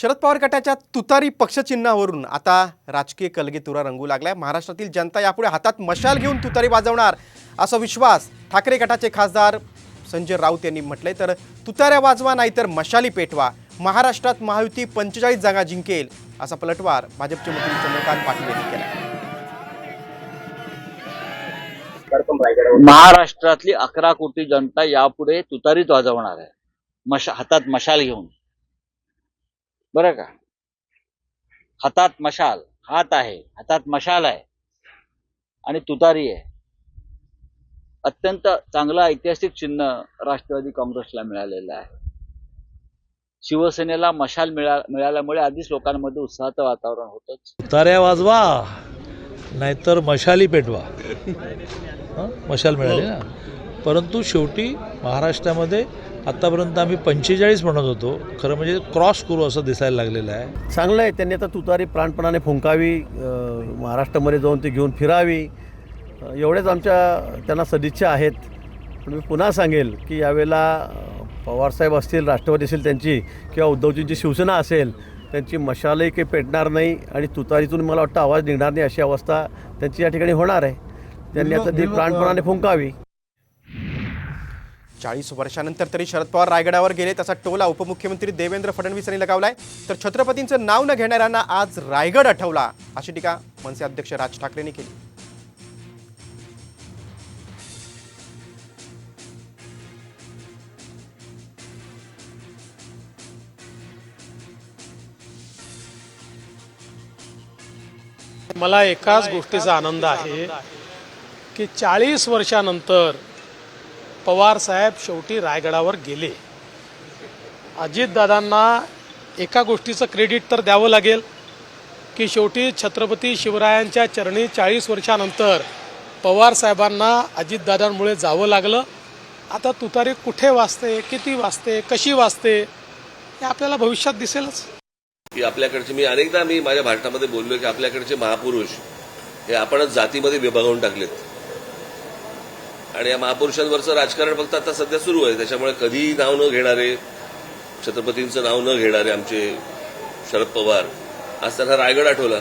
शरद पवार गटाच्या तुतारी पक्षचिन्हावरून आता राजकीय कलगीतुरा रंगू लागलाय. महाराष्ट्रातील जनता यापुढे हातात मशाल घेऊन तुतारी वाजवणार असा विश्वास ठाकरे गटाचे खासदार संजय राऊत यांनी म्हटलंय. तर तुताऱ्या वाजवा नाहीतर मशाली पेटवा. महाराष्ट्रात महायुती पंचेचाळीस जागा जिंकेल असा पलटवार भाजपचे मंत्री चंद्रकांत पाटील यांनी केला महाराष्ट्रातली अकरा कोटी जनता यापुढे तुतारीत वाजवणार आहे. मशा हातात मशाल घेऊन. बरं का? हातात मशाल. हात आहे. हातात मशाल आहे. आणि तुतारी आहे. अत्यंत चांगलं ऐतिहासिक चिन्ह राष्ट्रवादी काँग्रेसला मिळालेलं आहे. शिवसेनेला मशाल मिळा मिळाल्यामुळे आधीच लोकांमध्ये उत्साहाचं वातावरण होतंच. ताऱ्या वाजवा नाहीतर मशाली पेटवा. हं? मशाल मिळाली ना? परंतु शेवटी महाराष्ट्रामध्ये आत्तापर्यंत आम्ही पंचेचाळीस म्हणत होतो. खरं म्हणजे क्रॉस करू असं दिसायला लागलेलं आहे. चांगलं आहे. त्यांनी आता तुतारी प्राणपणाने फुंकावी महाराष्ट्रामध्ये जाऊन ती घेऊन फिरावी. अं, एवढेच आमच्या त्यांना सदिच्छा आहेत. पण मी पुन्हा सांगेल की यावेळेला पवारसाहेब असतील राष्ट्रवादी असेल त्यांची किंवा उद्धवजींची शिवसेना असेल त्यांची मशालही काही पेटणार नाही आणि तुतारीतून मला वाटतं आवाज निघणार नाही अशी अवस्था त्यांची या ठिकाणी होणार आहे. त्यांनी आता ती प्राणपणाने फुंकावी. चाळीस वर्षानंतर तरी शरद पवार रायगडावर गेले. तसा टोला उपमुख्यमंत्री देवेंद्र फडणवीस यांनी लगावलाय. तर छत्रपतींचं नाव न घेणाऱ्यांना आज रायगड आठवला. अशी टीका मनसे अध्यक्ष राज ठाकरेंनी केली. मला एकाच गोष्टीचा आनंद आहे की चाळीस वर्षानंतर पवार साहेब शेवटी रायगडावर गेले. अजितदादांना एका गोष्टीचं क्रेडिट तर द्यावं लागेल की शेवटी छत्रपती शिवरायांच्या चरणी चाळीस वर्षानंतर पवार साहेबांना अजितदादांमुळे जावं लागलं. आता तुतारी कुठे वाचते किती वाचते कशी वाचते हे आपल्याला भविष्यात दिसेलच. की आपल्याकडचे मी अनेकदा मी माझ्या भाषणामध्ये बोललो की आपल्याकडचे महापुरुष हे आपणच जातीमध्ये विभागून टाकलेत. आणि या महापुरुषांवरचं राजकारण फक्त आता सध्या सुरू आहे. त्याच्यामुळे कधीही नाव न घेणारे छत्रपतींचं नाव न घेणारे आमचे शरद पवार आज त्यांना रायगड आठवला.